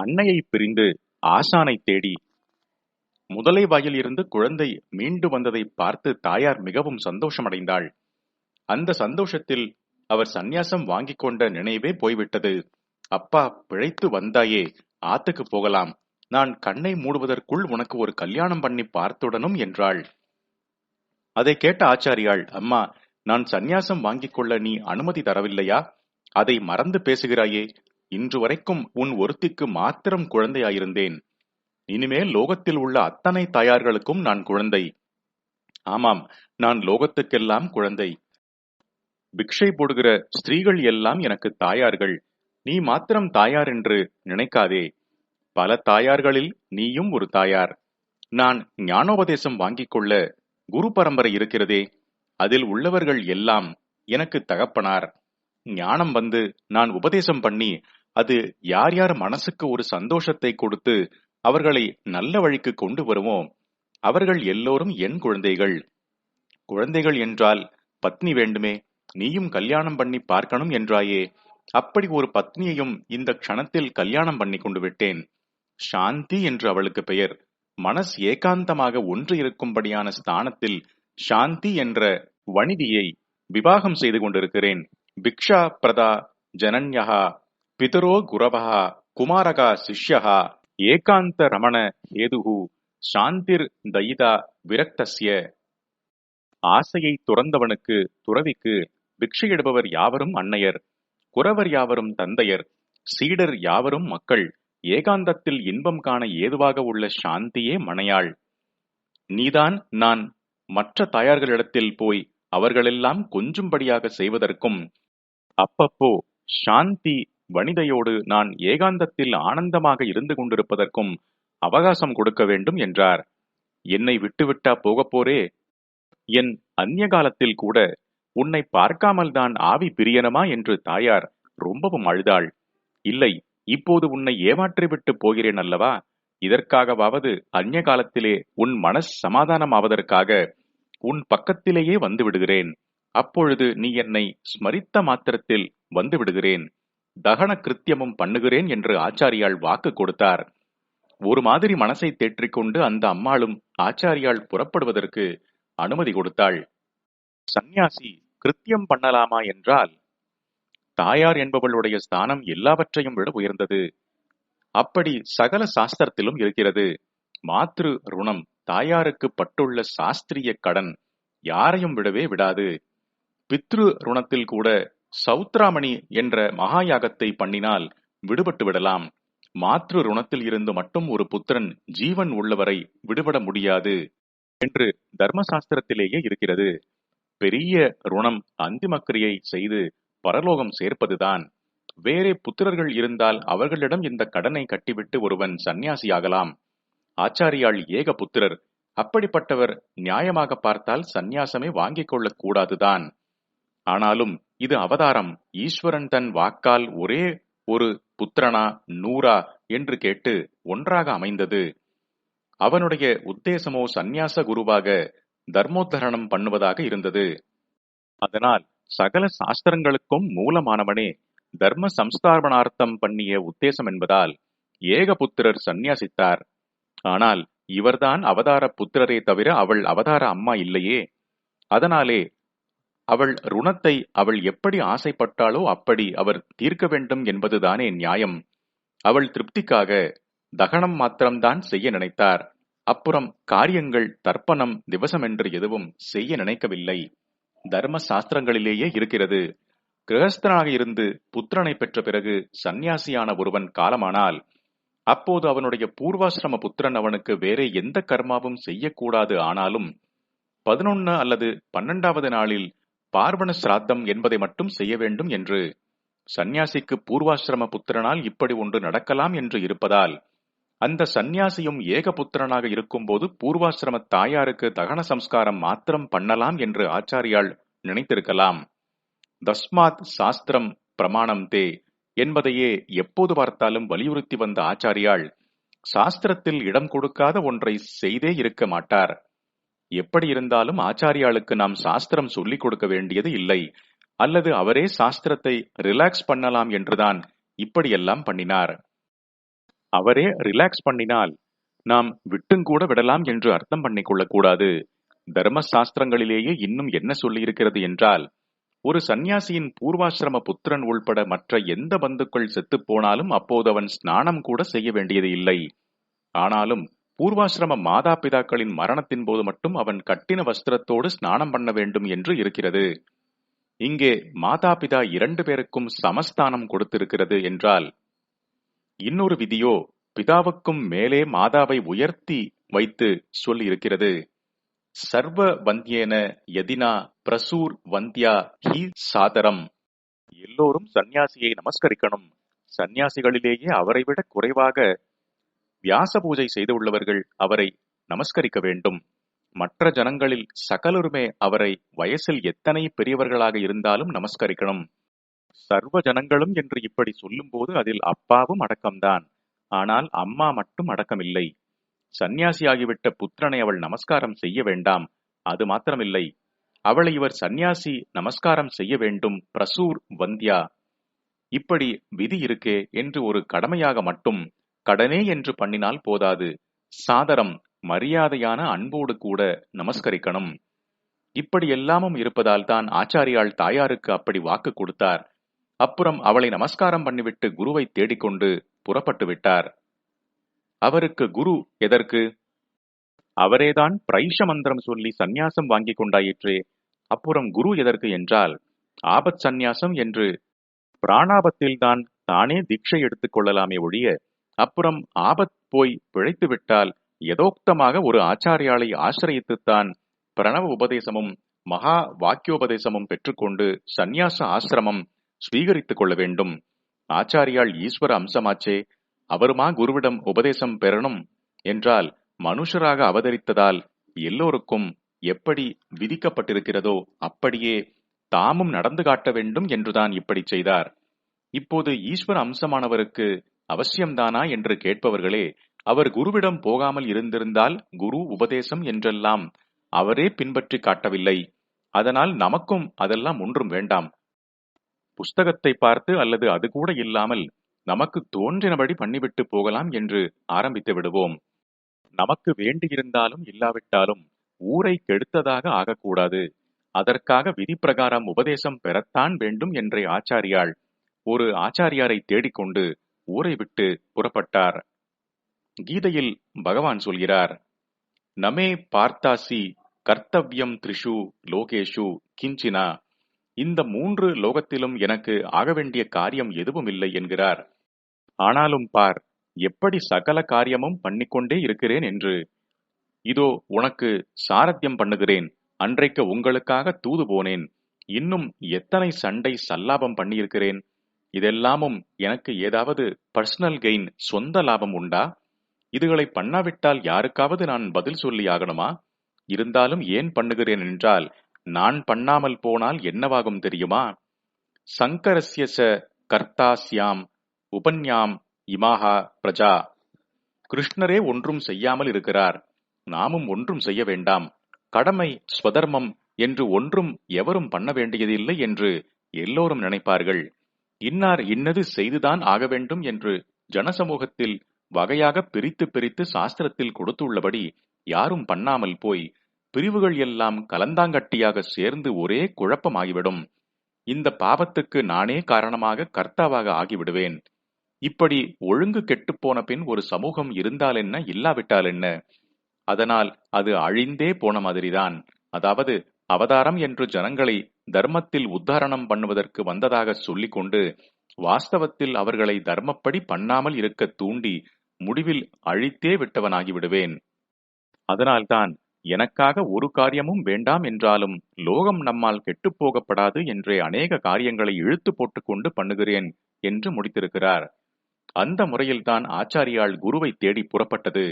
அன்னையை பிரிந்து ஆசானை தேடி முதலை வாயில் இருந்து குழந்தை மீண்டு வந்ததை பார்த்து தாயார் மிகவும் சந்தோஷமடைந்தாள். அந்த சந்தோஷத்தில் அவர் சந்நியாசம் வாங்கிக் கொண்ட நினைவே போய்விட்டது. அப்பா பிழைத்து வந்தாயே ஆத்துக்கு போகலாம். நான் கண்ணை மூடுவதற்குள் உனக்கு ஒரு கல்யாணம் பண்ணி பார்த்துடனும் என்றாள். அதை கேட்ட ஆச்சாரியாள் அம்மா நான் சந்நியாசம் வாங்கிக் கொள்ள நீ அனுமதி தரவில்லையா? அதை மறந்து பேசுகிறாயே இன்று வரைக்கும் உன் ஒருத்திக்கு மாத்திரம் குழந்தையாயிருந்தேன். இனிமேல் லோகத்தில் உள்ள அத்தனை தாயார்களுக்கும் நான் குழந்தை. ஆமாம் நான் லோகத்துக்கெல்லாம் குழந்தை. பிக்ஷை போடுகிற ஸ்திரீகள் எல்லாம் எனக்கு தாயார்கள். நீ மாத்திரம் தாயார் என்று நினைக்காதே. பல தாயார்களில் நீயும் ஒரு தாயார். நான் ஞானோபதேசம் வாங்கிக் கொள்ள குரு பரம்பரை இருக்கிறதே. அதில் உள்ளவர்கள் எல்லாம் எனக்கு தகப்பனார். ஞானம் வந்து நான் உபதேசம் பண்ணி அது யார் யார் மனசுக்கு ஒரு சந்தோஷத்தை கொடுத்து அவர்களை நல்ல வழிக்கு கொண்டு வருமோ அவர்கள் எல்லோரும் என் குழந்தைகள். குழந்தைகள் என்றால் பத்னி வேண்டுமே நீயும் கல்யாணம் பண்ணி பார்க்கணும் என்றாயே. அப்படி ஒரு பத்னியையும் இந்த க்ஷணத்தில் கல்யாணம் பண்ணி கொண்டு விட்டேன். சாந்தி என்று அவளுக்கு பெயர். மனஸ் ஏகாந்தமாக ஒன்று இருக்கும்படியான ஸ்தானத்தில் சாந்தி என்ற வனிதியை விவாகம் செய்து கொண்டிருக்கிறேன். பிக்ஷா பிரதா ஜனன்யகா பிதரோ குரவஹா குமாரகா சிஷ்யஹா ஏகாந்த ரமண ஹேதுகு சாந்திர் தயிதா விரக்தஸ்ய. ஆசையை துறந்தவனுக்கு துறவிக்கு பிக்ஷையிடுபவர் யாவரும் அன்னையர் குறவர் யாவரும் தந்தையர் சீடர் யாவரும் மக்கள் ஏகாந்தத்தில் இன்பம் காண ஏதுவாக உள்ள சாந்தியே மனையாள். நீதான் நான் மற்ற தாயார்களிடத்தில் போய் அவர்களெல்லாம் கொஞ்சும்படியாக செய்வதற்கும் அப்பப்போ சாந்தி வனிதையோடு நான் ஏகாந்தத்தில் ஆனந்தமாக இருந்து கொண்டிருப்பதற்கும் அவகாசம் கொடுக்க வேண்டும் என்றார். என்னை விட்டுவிட்டா போகப் போரே என் அந்நிய காலத்தில் கூட உன்னை பார்க்காமல் தான் ஆவி பிரியனமா என்று தாயார் ரொம்பவும் அழுதாள். இல்லை இப்போது உன்னை ஏமாற்றிவிட்டு போகிறேன் அல்லவா? இதற்காகவாவது அந்நிய காலத்திலே உன் மனஸ் சமாதானமாவதற்காக உன் பக்கத்திலேயே வந்து விடுகிறேன். அப்பொழுது நீ என்னை ஸ்மரித்த மாத்திரத்தில் வந்து விடுகிறேன். தகன கிருத்தியமும் பண்ணுகிறேன் என்று ஆச்சாரியால் வாக்கு கொடுத்தார். ஒரு மாதிரி மனசை தேற்றிக்கொண்டு அந்த அம்மாளும் ஆச்சாரியால் புறப்படுவதற்கு அனுமதி கொடுத்தாள். சந்நியாசி கிருத்தியம் பண்ணலாமா என்றால் தாயார் என்பவளுடைய ஸ்தானம் எல்லாவற்றையும் விட உயர்ந்தது. அப்படி சகல சாஸ்திரத்திலும் இருக்கிறது. மாத்ரு ருணம் தாயாருக்கு பட்டுள்ள சாஸ்திரிய கடன் யாரையும் விடவே விடாது. பித்ரு ருணத்தில் கூட சௌத்ராமணி என்ற மகாயாகத்தை பண்ணினால் விடுபட்டு விடலாம். மாத்ரு ருணத்தில் இருந்து மட்டும் ஒரு புத்திரன் ஜீவன் உள்ளவரை விடுபட முடியாது என்று தர்மசாஸ்திரத்திலேயே இருக்கிறது. பெரிய ருணம் அந்திமக்கிரியை செய்து பரலோகம் சேர்ப்பதுதான். வேறே புத்திரர்கள் இருந்தால் அவர்களிடம் இந்த கடனை கட்டிவிட்டு ஒருவன் சந்நியாசியாகலாம். ஆச்சாரியாள் ஏக புத்திரர் அப்படிப்பட்டவர் நியாயமாக பார்த்தால் சந்நியாசமே வாங்கிக் கொள்ளக் கூடாதுதான். ஆனாலும் இது அவதாரம். ஈஸ்வரன் தன் வாக்கால் ஒரே ஒரு புத்திரனா நூறா என்று கேட்டு ஒன்றாக அமைந்தது. அவனுடைய உத்தேசமோ சந்நியாச குருவாக தர்மோத்தரணம் பண்ணுவதாக இருந்தது. அதனால் சகல சாஸ்திரங்களுக்கும் மூலமானவனே தர்ம சம்ஸ்தாபனார்த்தம் பண்ணிய உத்தேசம் என்பதால் ஏகபுத்திரர் சந்நியாசித்தார். ஆனால் இவர்தான் அவதார புத்திரரே தவிர அவள் அவதார அம்மா இல்லையே. அதனாலே அவள் ருணத்தை அவள் எப்படி ஆசைப்பட்டாளோ அப்படி அவர் தீர்க்க வேண்டும் என்பதுதானே நியாயம். அவள் திருப்திக்காக தகனம் மாத்திரம்தான் செய்ய நினைத்தார். அப்புறம் காரியங்கள் தர்ப்பணம் திவசமென்று எதுவும் செய்ய நினைக்கவில்லை. தர்ம சாஸ்திரங்களிலேயே இருக்கிறது. கிரகஸ்தனாக இருந்து புத்திரனை பெற்ற பிறகு சந்நியாசியான ஒருவன் காலமானால் அப்போது அவனுடைய பூர்வாசிரம புத்திரன் அவனுக்கு வேற எந்த கர்மாவும் செய்யக்கூடாது ஆனாலும் பதினொன்னு அல்லது பன்னெண்டாவது நாளில் பார்வண சிராத்தம் என்பதை மட்டும் செய்ய வேண்டும் என்று சந்நியாசிக்கு பூர்வாசிரம புத்திரனால் இப்படி ஒன்று நடக்கலாம் என்று இருப்பதால் அந்த சந்நியாசியும் ஏகபுத்திரனாக இருக்கும்போது பூர்வாசிரம தாயாருக்கு தகன சம்ஸ்காரம் மாத்திரம் பண்ணலாம் என்று ஆச்சாரியால் நினைத்திருக்கலாம். தஸ்மாத் சாஸ்திரம் பிரமாணம் தே என்பதையே எப்போது பார்த்தாலும் வலியுறுத்தி வந்த ஆச்சாரியால் சாஸ்திரத்தில் இடம் கொடுக்காத ஒன்றை செய்தே இருக்க மாட்டார். எப்படி இருந்தாலும் ஆச்சாரியாளுக்கு நாம் சாஸ்திரம் சொல்லிக் கொடுக்க வேண்டியது இல்லை. அல்லது அவரே சாஸ்திரத்தை ரிலாக்ஸ் பண்ணலாம் என்றுதான் இப்படியெல்லாம் பண்ணினார். அவரே ரிலாக்ஸ் பண்ணினால் நாம் விட்டுங்கூட விடலாம் என்று அர்த்தம் பண்ணிக்கொள்ளக்கூடாது தர்ம சாஸ்திரங்களிலேயே இன்னும் என்ன சொல்லியிருக்கிறது என்றால் ஒரு சந்நியாசியின் பூர்வாசிரம புத்திரன் உள்பட மற்ற எந்த பந்துக்கள் செத்துப் போனாலும் அப்போது அவன் ஸ்நானம் கூட செய்ய வேண்டியது இல்லை. ஆனாலும் பூர்வாசிரம மாதா பிதாக்களின் மரணத்தின் போது மட்டும் அவன் கட்டின வஸ்திரத்தோடு ஸ்நானம் பண்ண வேண்டும் என்று இருக்கிறது. இங்கே மாதா பிதா இரண்டு பேருக்கும் சமஸ்தானம் கொடுத்திருக்கிறது என்றால் இன்னொரு விதியோ பிதாவுக்கும் மேலே மாதாவை உயர்த்தி வைத்து சொல்லி இருக்கிறது சர்வ வந்தியேன எதினா பிரசூர் வந்தியா ஹி சாதரம். எல்லோரும் சந்நியாசியை நமஸ்கரிக்கணும். சந்நியாசிகளிலேயே அவரை விட குறைவாக வியாச பூஜை செய்து உள்ளவர்கள் அவரை நமஸ்கரிக்க வேண்டும். மற்ற ஜனங்களில் சகலருமே அவரை வயசில் எத்தனை பெரியவர்களாக இருந்தாலும் நமஸ்கரிக்கணும். சர்வ ஜனங்களும் என்று இப்படி சொல்லும்போது அதில் அப்பாவும் அடக்கம்தான். ஆனால் அம்மா மட்டும் அடக்கமில்லை. சந்நியாசியாகிவிட்ட புத்திரனை அவள் நமஸ்காரம் செய்ய வேண்டாம். அது மாத்திரமில்லை. அவளை இவர் சந்நியாசி நமஸ்காரம் செய்ய வேண்டும். பிரசூர் வந்தியா. இப்படி விதி இருக்கே என்று ஒரு கடமையாக மட்டும் கடனே என்று பண்ணினால் போதாது. சாதரம் மரியாதையான அன்போடு கூட நமஸ்கரிக்கணும். இப்படி எல்லாமும் இருப்பதால் தான் ஆச்சாரியாள் தாயாருக்கு அப்படி வாக்கு கொடுத்தார். அப்புறம் அவளை நமஸ்காரம் பண்ணிவிட்டு குருவை தேடிக்கொண்டு புறப்பட்டு விட்டார். அவருக்கு குரு எதற்கு? அவரேதான் பிரைஷ மந்திரம் சொல்லி சந்நியாசம் வாங்கி கொண்டாயிற்றே. அப்புறம் குரு எதற்கு என்றால் ஆபத் சந்நியாசம் என்று பிராணாபத்தில்தான் தானே தீட்சை எடுத்துக் கொள்ளலாமே ஒழிய அப்புறம் ஆபத் போய் பிழைத்து விட்டால் யதோக்தமாக ஒரு ஆச்சாரியாளை ஆசிரியத்துத்தான் பிரணவ உபதேசமும் மகா வாக்கியோபதேசமும் பெற்றுக்கொண்டு சந்நியாச ஆசிரமம் ஸ்வீகரித்துக் கொள்ள வேண்டும். ஆச்சாரியால் ஈஸ்வர அம்சமாச்சே அவருமா குருவிடம் உபதேசம் பெறணும் என்றால் மனுஷராக அவதரித்ததால் எல்லோருக்கும் எப்படி விதிக்கப்பட்டிருக்கிறதோ அப்படியே தாமும் நடந்து காட்ட வேண்டும் என்றுதான் இப்படி செய்தார். இப்போது ஈஸ்வர அம்சமானவருக்கு அவசியம்தானா என்று கேட்பவர்களே அவர் குருவிடம் போகாமல் இருந்திருந்தால் குரு உபதேசம் என்றெல்லாம் அவரே பின்பற்றி காட்டவில்லை. அதனால் நமக்கும் அதெல்லாம் ஒன்றும் வேண்டாம். புஸ்தகத்தை பார்த்து அல்லது அது கூட இல்லாமல் நமக்கு தோன்றினபடி பண்ணிவிட்டு போகலாம் என்று ஆரம்பித்து விடுவோம். நமக்கு வேண்டியிருந்தாலும் இல்லாவிட்டாலும் ஊரை கெடுத்ததாக ஆகக்கூடாது. அதற்காக விதி பிரகாரம் உபதேசம் பெறத்தான் வேண்டும் என்றே ஆச்சாரியாள். ஒரு ஆச்சாரியாரை தேடிக்கொண்டு ஊரை விட்டு புறப்பட்டார். கீதையில் பகவான் சொல்கிறார் நமே பார்த்தாசி கர்த்தவ்யம் த்ரிஷு லோகேஷு கிஞ்சினா இந்த மூன்று லோகத்திலும் எனக்கு ஆக வேண்டிய காரியம் எதுவும் இல்லை என்கிறார். ஆனாலும் பார் எப்படி சகல காரியமும் பண்ணிக்கொண்டே இருக்கிறேன் என்று? இதோ உனக்கு சாரத்தியம் பண்ணுகிறேன். அன்றைக்கு உங்களுக்காக தூது போனேன். இன்னும் எத்தனை சண்டை சல்லாபம் பண்ணியிருக்கிறேன்? இதெல்லாமும் எனக்கு ஏதாவது பர்சனல் கெயின் சொந்த லாபம் உண்டா? இதுகளை பண்ணாவிட்டால் யாருக்காவது நான் பதில் சொல்லி ஆகணுமா? இருந்தாலும் ஏன் பண்ணுகிறேன் என்றால் நான் பண்ணாமல் போனால் என்னவாகும் தெரியுமா? சங்கரஸ்ய ச கர்த்தாஸ்யாம் உபன்யாம் இமாஹா பிரஜா. கிருஷ்ணரே ஒன்றும் செய்யாமல் இருக்கிறார். நாமும் ஒன்றும் செய்ய வேண்டாம். கடமை ஸ்வதர்மம் என்று ஒன்றும் எவரும் பண்ண வேண்டியதில்லை என்று எல்லோரும் நினைப்பார்கள். இன்னார் இன்னது செய்துதான் ஆக வேண்டும் என்று ஜனசமூகத்தில் வகையாக பிரித்து பிரித்து சாஸ்திரத்தில் கொடுத்துள்ளபடி யாரும் பண்ணாமல் போய் பிரிவுகள் எல்லாம் கலந்தாங்கட்டியாக சேர்ந்து ஒரே குழப்பமாகிவிடும். இந்த பாவத்துக்கு நானே காரணமாக கர்த்தாவாக ஆகிவிடுவேன். இப்படி ஒழுங்கு கெட்டுப்போன பின் ஒரு சமூகம் இருந்தால் என்ன இல்லாவிட்டால் என்ன அதனால் அது அழிந்தே போன மாதிரிதான். அதாவது அவதாரம் என்று ஜனங்களை தர்மத்தில் உத்தாரணம் பண்ணுவதற்கு வந்ததாக சொல்லிக்கொண்டு வாஸ்தவத்தில் அவர்களை தர்மப்படி பண்ணாமல் இருக்க தூண்டி முடிவில் அழித்தே விட்டவனாகி விடுவேன் அதனால்தான் எனக்காக ஒரு காரியமும் வேண்டாம் என்றாலும் லோகம் நம்மால் கெட்டுப்போகப்படாது என்றே அநேக காரியங்களை இழுத்து போட்டுக்கொண்டு பண்ணுகிறேன் என்று முடித்திருக்கிறார். அந்த முறையில்தான் ஆச்சாரியால் குருவை தேடி புறப்பட்டது.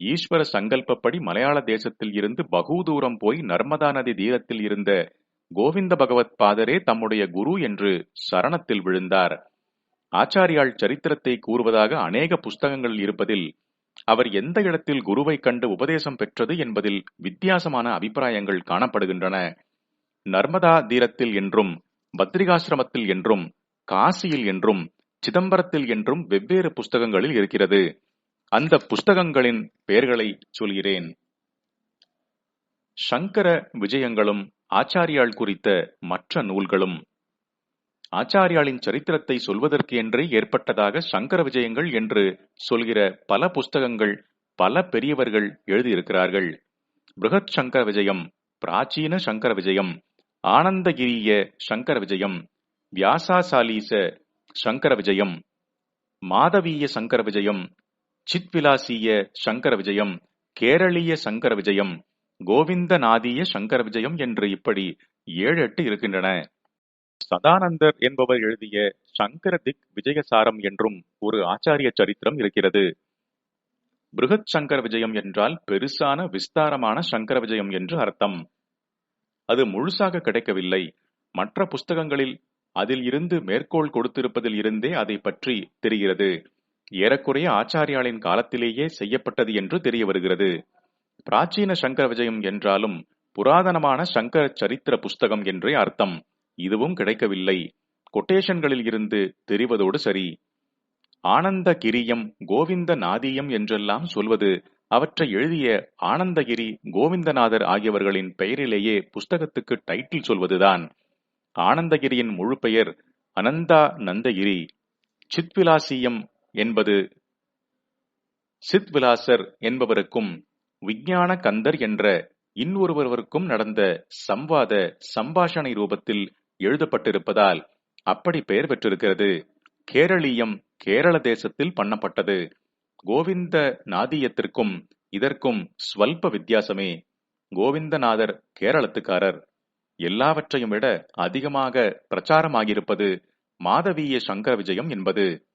ஈஸ்வர சங்கல்பப்படி மலையாள தேசத்தில் இருந்து பகுதூரம் போய் நர்மதா நதி தீரத்தில் இருந்த கோவிந்த பகவத் பாதரே தம்முடைய குரு என்று சரணத்தில் விழுந்தார். ஆச்சாரியால் சரித்திரத்தை கூறுவதாக அநேக புஸ்தகங்கள் இருப்பதில் அவர் எந்த இடத்தில் குருவை கண்டு உபதேசம் பெற்றது என்பதில் வித்தியாசமான அபிப்பிராயங்கள் காணப்படுகின்றன. நர்மதா தீரத்தில் என்றும் பத்ரிகாசிரமத்தில் என்றும் காசியில் என்றும் சிதம்பரத்தில் என்றும் வெவ்வேறு புஸ்தகங்களில் இருக்கிறது. அந்த புஸ்தகங்களின் பெயர்களை சொல்கிறேன். சங்கர விஜயங்களும் ஆச்சாரியாள் குறித்த மற்ற நூல்களும் ஆச்சாரியாளின் சரித்திரத்தை சொல்வதற்கு என்றே ஏற்பட்டதாக சங்கர விஜயங்கள் என்று சொல்கிற பல புஸ்தகங்கள் பல பெரியவர்கள் எழுதியிருக்கிறார்கள். பிருகத் சங்கர விஜயம் பிராச்சீன சங்கர விஜயம் ஆனந்தகிரிய சங்கர விஜயம் வியாசாசாலீச சங்கர விஜயம் மாதவீய சங்கர விஜயம் சித்விலாசிய சங்கர விஜயம் கேரளீய சங்கர விஜயம் கோவிந்தநாதிய சங்கர விஜயம் என்று இப்படி ஏழு எட்டு இருக்கின்றன. சதானந்தர் என்பவர் எழுதிய சங்கர திக் விஜயசாரம் என்றும் ஒரு ஆச்சாரிய சரித்திரம் இருக்கிறது. பிருகத் சங்கர விஜயம் என்றால் பெருசான விஸ்தாரமான சங்கர விஜயம் என்று அர்த்தம். அது முழுசாக கிடைக்கவில்லை. மற்ற புஸ்தகங்களில் அதில் இருந்து மேற்கோள் கொடுத்திருப்பதில் இருந்தே அதை பற்றி தெரிகிறது. ஏறக்குறைய ஆச்சாரியாளின் காலத்திலேயே செய்யப்பட்டது என்று தெரிய வருகிறது. பிராச்சீன சங்கர விஜயம் என்றாலும் புராதனமான சங்கர சரித்திர புஸ்தகம் என்றே அர்த்தம். இதுவும் கிடைக்கவில்லை. கொட்டேஷன்களில் இருந்து தெரிவதோடு சரி. ஆனந்த கிரியம் கோவிந்த நாதியம் என்றெல்லாம் சொல்வது அவற்றை எழுதிய ஆனந்தகிரி கோவிந்தநாதர் ஆகியவர்களின் பெயரிலேயே புஸ்தகத்துக்கு டைட்டில் சொல்வதுதான். ஆனந்தகிரியின் முழு பெயர் அனந்தா நந்தகிரி. சித்விலாசியம் என்பது சித்விலாசர் என்பவருக்கும் விஞ்ஞான கந்தர் என்ற இன்னொருவருக்கும் நடந்த சம்வாத சம்பாஷணை ரூபத்தில் எழுதப்பட்டிருப்பதால் அப்படி பெயர் பெற்றிருக்கிறது. கேரளீயம் கேரள தேசத்தில் பண்ணப்பட்டது. கோவிந்த நாதியத்திற்கும் இதற்கும் ஸ்வல்ப வித்தியாசமே. கோவிந்தநாதர் கேரளத்துக்காரர். எல்லாவற்றையும் விட அதிகமாக பிரச்சாரமாகியிருப்பது மாதவீய சங்கர விஜயம் என்பது.